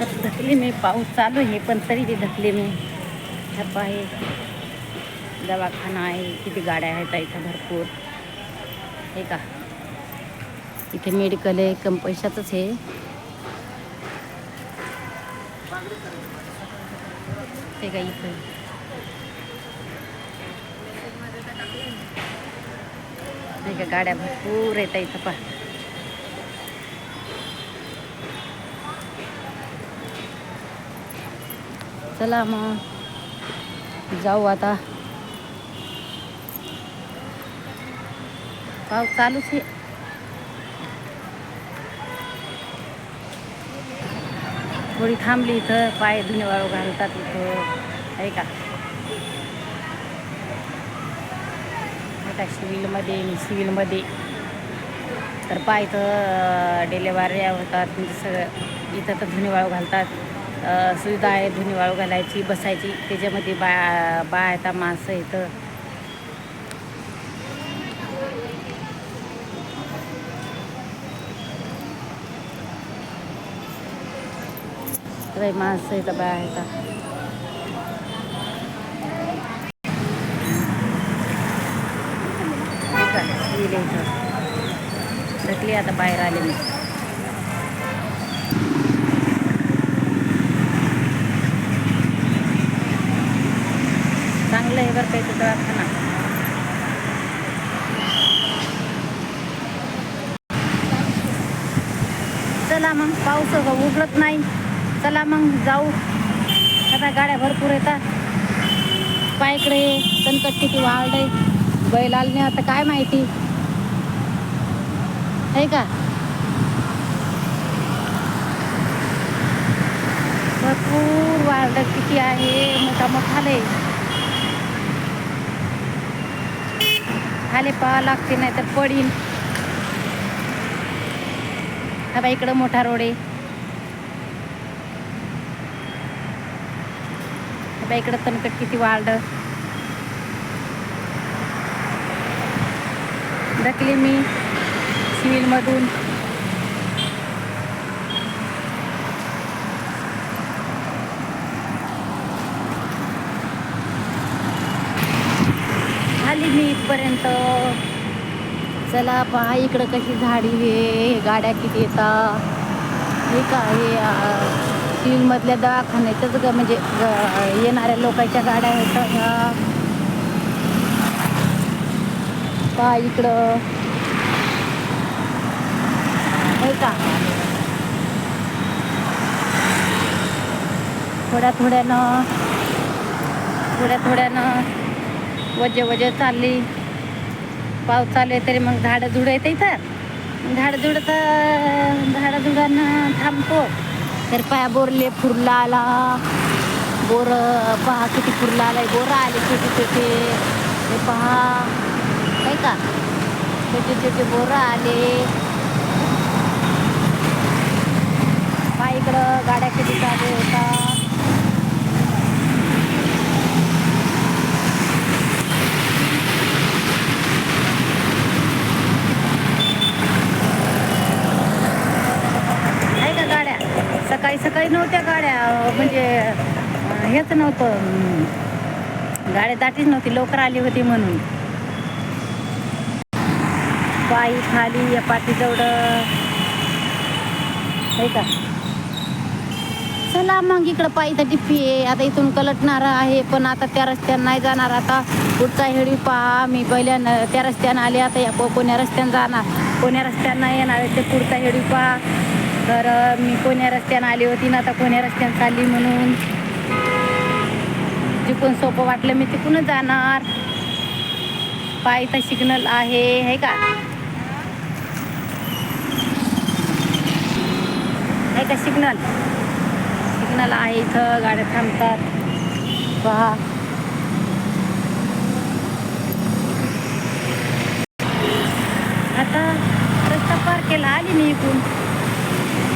तर ढकली मी पाऊस चालू आहे पण तरी ते धकले मी. छप आहे दवाखाना आहे किती गाड्या आहेत इथं भरपूर. हे का? इथे मेडिकल आहे कम पैशातच आहे हे का इथं? हे का गाड्या भरपूर येतात इथं पा चला मग. जाऊ आता. पाऊस चालूच आहे. थोडी थांबली इथं पाय धुणे वाळू घालतात इथं. आहे का? सिव्हिलमध्ये मी सिव्हिलमध्ये. तर पाय इथं डिलेवऱ्या होतात म्हणजे सगळं इथं तर धुणे वाळू घालतात. सुविधा आहे धुनीवाळू वाळू घालायची बसायची. त्याच्यामध्ये बा बा येतात माणसं इथं. माणसं इथं बाया येतात ढकली आता बाहेर आले मी चांगलं आहे बरं काही तिथं दवाखाना चला मग पाऊस उघडत नाही. चला मग जाऊ. आता गाड्या भरपूर येतात. पायकडे तणकट किती वाढलंय बैल आता काय माहिती? आहे का? भरपूर वाढ किती आहे मोठा मोठा लय खाली पाहावं लागते नाही तर पडीन. हा बाई इकडं मोठा रोड आहे. हा बाई इकडं तणकट किती वाढ ढकली मी सिव्हिलमधून आली मी इथपर्यंत. चला पहा इकडं कशी झाडी हे गाड्या किती येतात. हे का हे दवाखान्याच्याच ग म्हणजे येणाऱ्या लोकांच्या गाड्या आहेत ह्या पहा इकडं. हे का? थोड्या थोड्यानं थोड्या थोड्यानं वजे वजे चालली. पाऊस चालू आहे तरी मग झाडं झुड येतं इथं. झाडं झुड तर झाडं झुडानं थांबतो. तर पाया बोरले फुरला आला बोर पहा किती फुरला आलाय बोरं आले छोटे छोटे हे पहा. काय का? छोटे छोटे बोरं आले. पहा इकडं गाड्या किती चालू होतात आहे का गाड्या काही नव्हत्या गाड्या म्हणजे हेच नव्हतं. गाड्या दाटीच नव्हती लवकर आली होती म्हणून. पायी खाली या पाठीजवळ. आहे का? चला मग इकडं पायी तर टिप्पी आहे. आता इथून कलटणार आहे पण आता त्या रस्त्यानं नाही जाणार. आता पुढचा हेडी पहा. मी पहिल्यानं त्या रस्त्यानं आले आता या कोण्या रस्त्यानं जाणार. कोण्या रस्त्यानं नाही येणार ते पुढचा हेडी पहा. तर मी कोण्या रस्त्यानं आली होती ना आता कोण्या रस्त्यानं चालली म्हणून. जिकून सोपं वाटलं मी तिकूनच जाणार. पाय तर सिग्नल आहे हे का? आहे का सिग्नल सिग्नल आहे इथं गाड्या थांबतात. पहा. आता रस्ता पार केला आली मी इकडून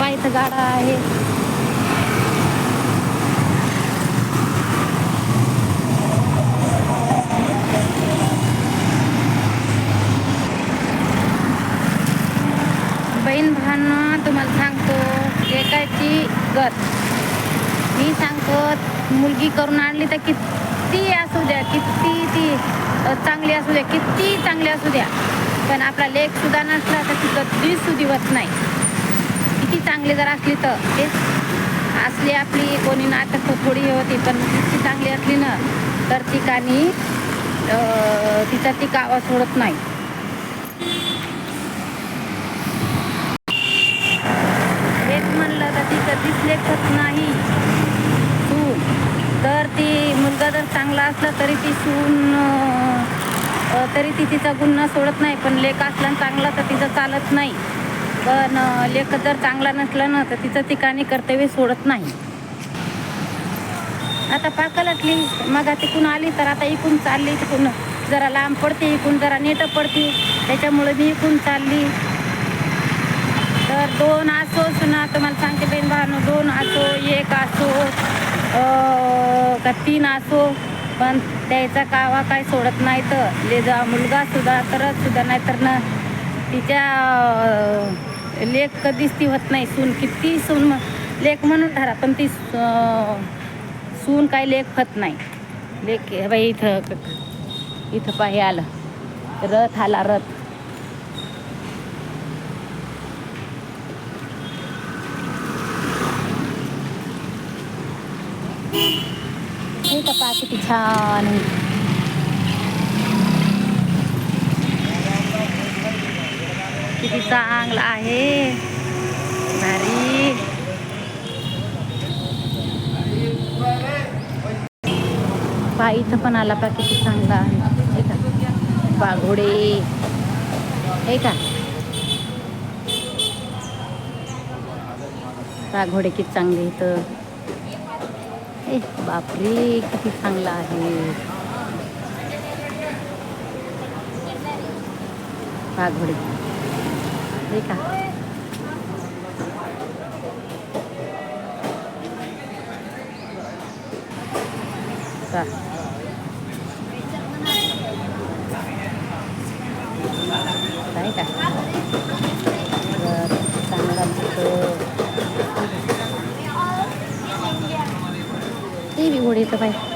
पायथं गाडा आहे. बहीण भावांना तुम्हाला सांगतो एकाची गत. मी सांगतो मुलगी करून आणली तर किती असू द्या किती ती चांगली असू द्या किती चांगली असू द्या. पण आपला लेख सुद्धा नसला तर ती कधीच सुदिवत नाही. किती चांगली जर असली तर. ते असली आपली कोणी नाटक थोडी होती पण किती चांगली असली ना तर ठिकाणी तिचा ती गावा सोडत नाही. हेच म्हणलं तर तिचं कधीच लेखत नाही. सून तर ती मुलगा जर चांगला असला तरी ती सून तरी ती तिचा गुन्हा सोडत नाही पण लेख असला चांगला तर तिचं चालत नाही. पण लेख जर चांगला नसला ना तर तिचं ठिकाणी कर्तव्य सोडत नाही. आता पाकलटली मग तिकून आली तर आता इकून चालली तिकून जरा लांब पडते इकून जरा नेट पडते. त्याच्यामुळे मी इकून चालली. तर दोन असो सुना तुम्हाला सांगते बहीण भानू दोन असो एक असो का तीन असो पण त्याचा कावा काय सोडत नाही तर. ले जा मुलगा सुद्धा तरच सुद्धा नाही तर ना तिच्या लेख कधीच ती होत नाही सून. किती सून लेख म्हणून ठरा पण ती सून काय लेख होत नाही. लेख बाई इथं इथं पाहि आलं. रथ आला रथ. हे का किती छान. किती चांगला आहे. भारी. पायीचं पण आला पा किती चांगला आहे. हे का? बाघोडे हे का? बाघोडे किती चांगले इथं. ए बापरे किती चांगला आहे. बाघोडे हे का का काय का बरं, चांगला दिसतो ते बी घोडे येतं बाई हां.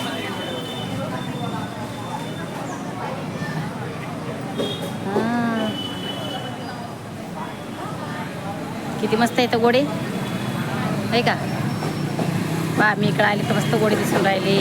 किती मस्त येतं गोडे? आहे का? बा मी इकडं आले तर मस्त गोडे दिसून राहिले.